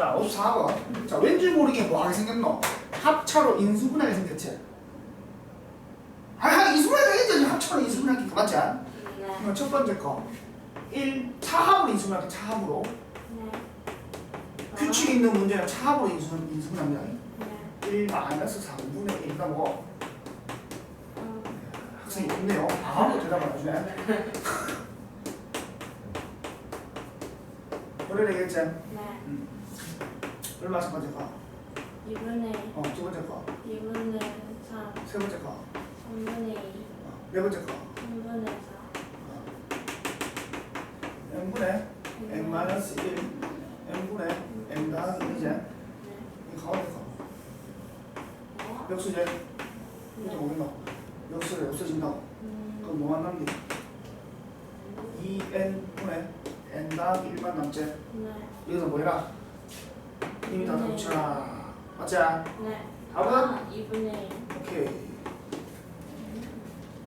자, 54번. 자, 왠지 모르게 뭐하게 생겼노? 합차로 인수분해하게 생겼지? 아, 인수분해하게 생겼지. 합차로 인수분해하기 맞지? 네. 첫 번째 거. 1. 차합으로 인수분해하기 차합으로. 네. 규칙이 있는 문제는 차합으로 인수, 인수분해합니다. 네. 1 마이너스 3분의 1이다 뭐. 어, 학생이 좋네요. 아무 대답 안 해주네. 뭐래 되겠지? 네. 얼마 첫 번째 거? 2분의 어, 두 번째 거. 2분의 3, 세 번째 거. 3분의 2, 어, 네 번째 거. 3분의 4. n분의 n 마이너스 1 n분의 n 더하기 1이제 네. 이 가운데 거 어? 역수제 이거 모르나 역수제 없어진다고 음, 그럼 뭐만 남기 2n분의 더하기 1만 남지 네. 여기서 뭐 해라 이미 다 네. 붙여라 맞지? 네. 답은? 아, 2분의 1. 오케이